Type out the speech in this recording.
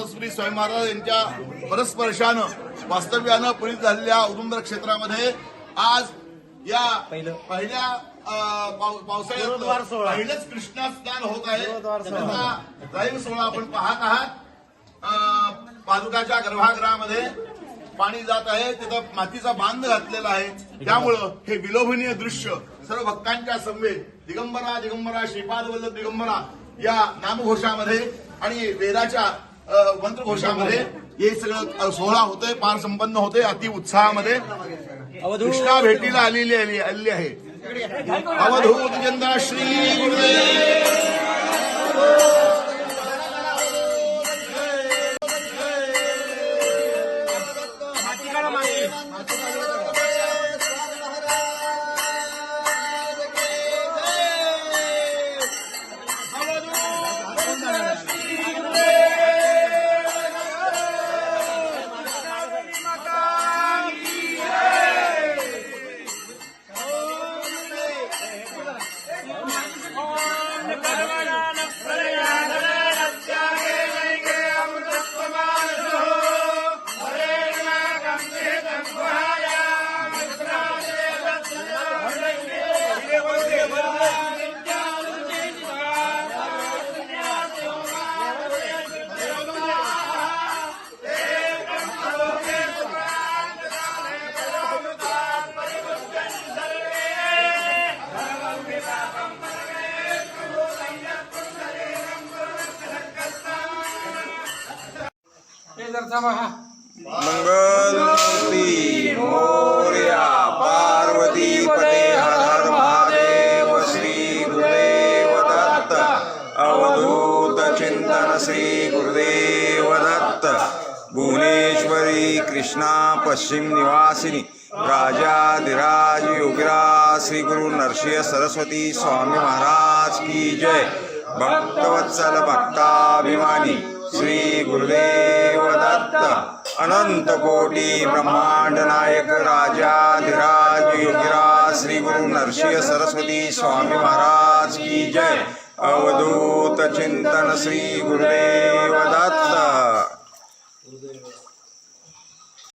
दत्तश्री स्वामी महाराज यांच्या परस्पर्शानं वास्तव्यानं पुरीत झालेल्या औदुंबर क्षेत्रामध्ये आज या पहिल्या पावसाळ्यात. पहिलंच कृष्णा स्नान होत आहे. गुरुद्वार सोहळा. आपण पाहत आहात. पादुकाच्या गर्भागृहामध्ये पाणी जात आहे. तिथं मातीचा बांध घातलेला आहे. त्यामुळं हे विलोभनीय दृश्य सर्व भक्तांच्या समवेत दिगंबरा दिगंबरा श्रीपाद वल्लभ दिगंबरा या नामघोषामध्ये आणि वेदाच्या मंत्रघोषामध्ये हे सगळं अं, सोहळा होतोय पार संपन्न होते अति उत्साहामध्ये. कृष्णा भेटीला आलेली आली आलेली आहे. अवधूत चंद्र श्री गुरुदेव. Bye-bye. मंगलमूर्ती मोर्या, पार्वती हर हर महादेव, श्री गुरुदेव दत्त, अवधूत चिंतन श्री गुरुदेव दत्त, भुवनेश्वरी, कृष्णा, पश्चिम निवासिनी, राजाधिराज, योगिराज, श्री गुरु नरसिंह सरस्वती स्वामी महाराज की जय। भक्तवत्सल भक्ताभिमानी, श्री गुरुदेव अनंत कोटि ब्रह्मांड नायक राजा धिराज युगिराज श्री गुरु नरसिंह सरस्वती स्वामी महाराज की जय। अवधूत चिंतन श्री गुरुदेव